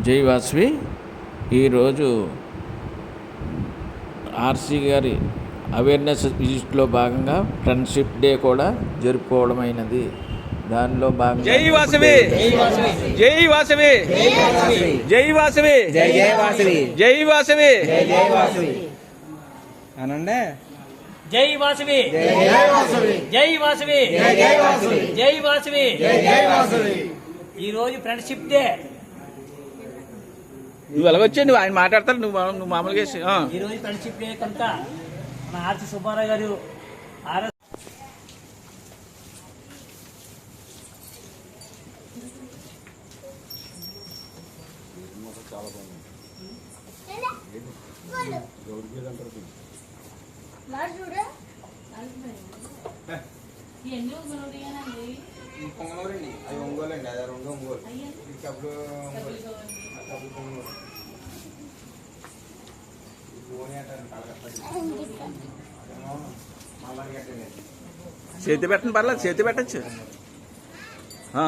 జై వాసవి ఈరోజు ఆర్సీ గారి అవేర్నెస్ విజిట్లో భాగంగా ఫ్రెండ్షిప్ డే కూడా జరుపుకోవడమైనది దానిలో భాగంగా జై వాసవి జై వాసవి జై వాసవి జై వాసవి జై వాసవి జై వాసవి అనండి జై వాసవి జై వాసవి జై జయ వాసవి జై వాసవి జై జయ వాసవి ఈ రోజు ఫ్రెండ్షిప్ డే నువ్వు ఎలాగొచ్చా నువ్వు ఆయన మాట్లాడతారు నువ్వు నువ్వు మామూలుగా వేసి, ఆ. ఈ రోజు ఫ్రెండ్షిప్ డే కనుక మన ఆర్సి సుబ్బారావు గారు ఆర్ఎస్ పొంగనూరండి అది ఒంగోలు అండి అది రెండు ఒంగోలు. ఇది కబులు ఒంగోలు కబులు పొంగనూరు ఇది భువని అంటారు కలకత్తా అదేమో మల్లారి గట్టండి చేతి పెట్టండి పర్లేదు చేతి పెట్టచ్చు ఆ.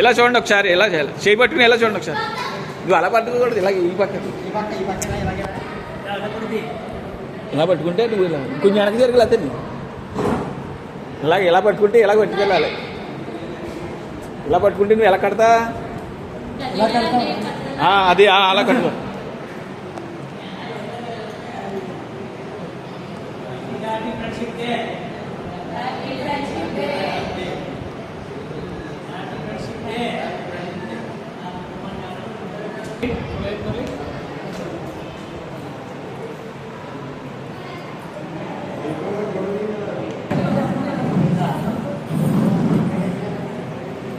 ఇలా చూడండి ఒకసారి ఇలా చేయాలి? చేయి పట్టుకుని ఇలా చూడండి ఒకసారి? నువ్వు అలా పట్టుకోకూడదు ఇలా ఈ పక్క. ఇలా పట్టుకుంటే నువ్వు ఇలా కొంచెం వెనక జరగలేదు అతన్ని. ఇలా ఇలా పట్టుకుంటే ఇలా పట్టుకెళ్ళాలి ఇలా పట్టుకుంటే నువ్వు ఎలా కడతా? అది అలా కట్టుకో. ఫ్రెండ్షిప్ డే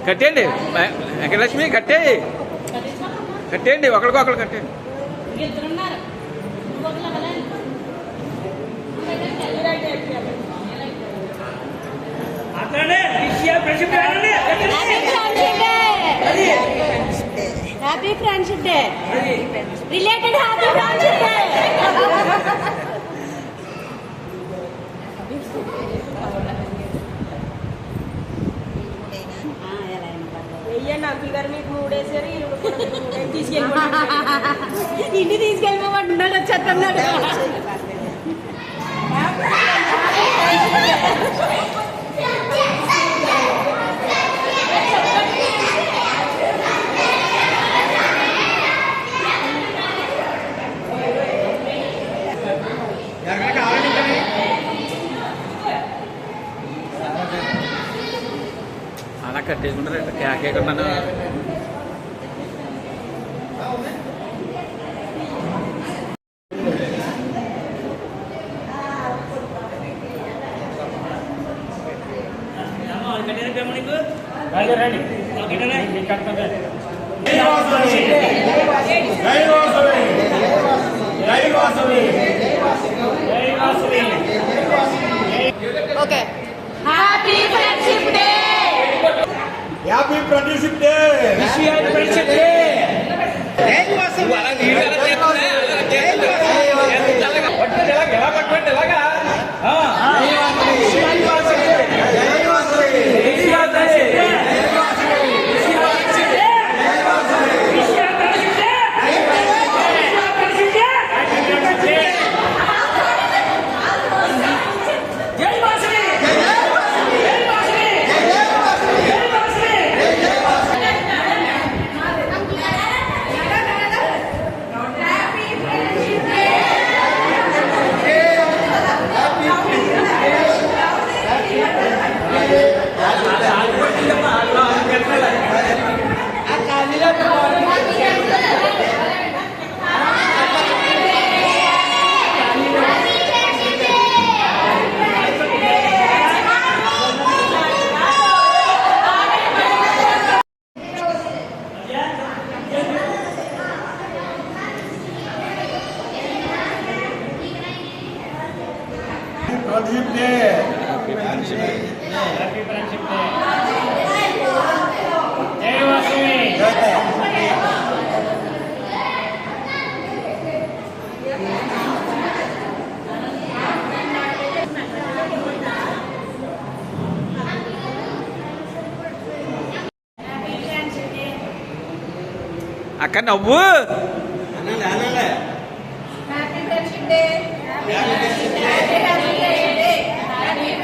కట్టేయండి. వెంకటలక్ష్మి కట్టేయి. కట్టేయండి ఒకరికొకరు కట్టేయండి. Happy friendship day related happy friendship day వెయ్యండి అంకుల్ మీకు మూడేసారు ఇంటి తీసుకెళ్ళిపోమంటున్నాడు వచ్చేస్తున్నాడు అలా కట్టేసుకుంటారు కేకేకున్నాను అమ్మా, అది కట్టేనా పేమ నీకు? రండి ఆ, కట్టేనా? నేను కడతాను. జై Vasavi okay happy friendship day happy friendship day friendship day ఎలా పట్టుకోండి ఎలాగా జై Vasavi friendship day happy friendship day జై వాసవి అక్క నవ్వు అనండి అనండి happy friendship day happy friendship day happy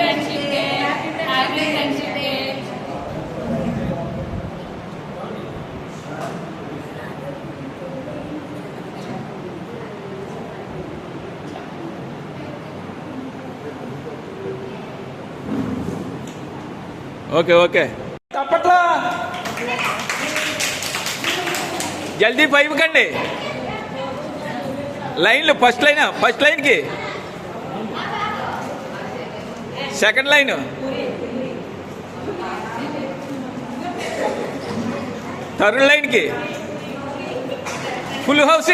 friendship day happy friendship day okay okay. తప్పట్లా. జల్దీ పైపు కండి. లైన్లు ఫస్ట్ లైన్ ఫస్ట్ లైన్కి. Second line. థర్డ్ లైన్కి. Full house.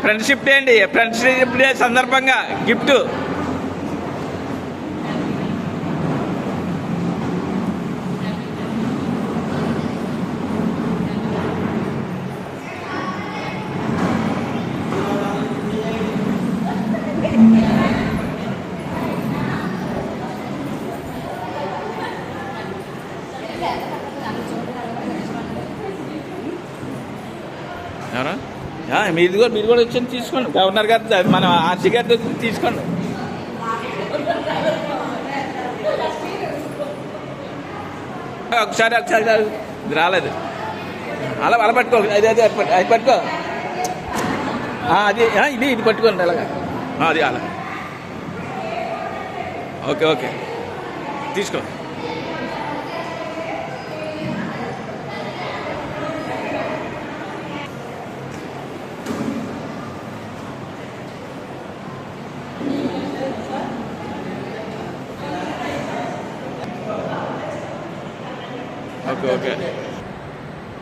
ఫ్రెండ్షిప్ డే అండి. ఫ్రెండ్షిప్ డే సందర్భంగా గిఫ్ట్. మీరు మీది కూడా మీరు కూడా వచ్చి తీసుకోండి. గవర్నర్ గారు మన ఆ గారితో తీసుకోండి. ఒకసారి ఒకసారి ఇది రాలేదు. అలా అలా పట్టుకో. అది అది అది పట్టు- అది పట్టుకో. అది ఇది ఇది పట్టుకోండి అలాగా. అది అలా. Okay okay. తీసుకో.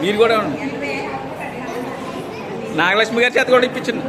మీరు కూడా నాగలక్ష్మి గారి చేత కూడా ఇప్పించండి